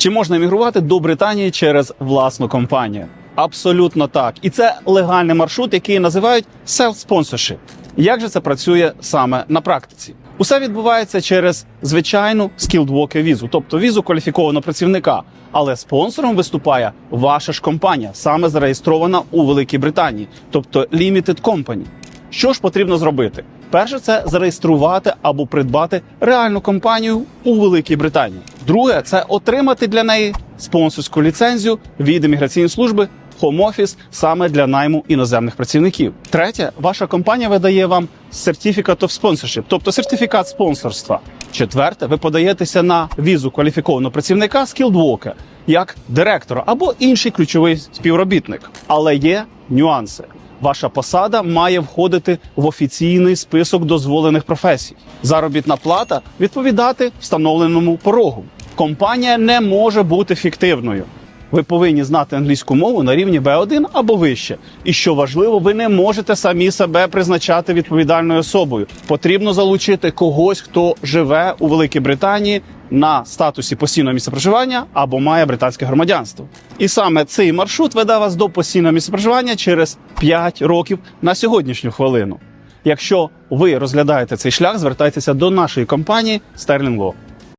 Чи можна емігрувати до Британії через власну компанію? Абсолютно так. І це легальний маршрут, який називають self-sponsorship. Як же це працює саме на практиці? Усе відбувається через звичайну skilled worker візу, тобто візу кваліфікованого працівника. Але спонсором виступає ваша ж компанія, саме зареєстрована у Великій Британії, тобто Limited Company. Що ж потрібно зробити? Перше, це зареєструвати або придбати реальну компанію у Великій Британії. Друге, це отримати для неї спонсорську ліцензію від імміграційної служби Home Office саме для найму іноземних працівників. Третє, ваша компанія видає вам Certificate of Sponsorship, тобто сертифікат спонсорства. Четверте, ви подаєтеся на візу кваліфікованого працівника Skilled Worker як директора або інший ключовий співробітник. Але є нюанси. Ваша посада має входити в офіційний список дозволених професій. Заробітна плата відповідати встановленому порогу. Компанія не може бути фіктивною. Ви повинні знати англійську мову на рівні B1 або вище. І що важливо, ви не можете самі себе призначати відповідальною особою. Потрібно залучити когось, хто живе у Великій Британії на статусі постійного місця проживання або має британське громадянство. І саме цей маршрут веде вас до постійного місця проживання через 5 років на сьогоднішню хвилину. Якщо ви розглядаєте цей шлях, звертайтеся до нашої компанії Sterling Law.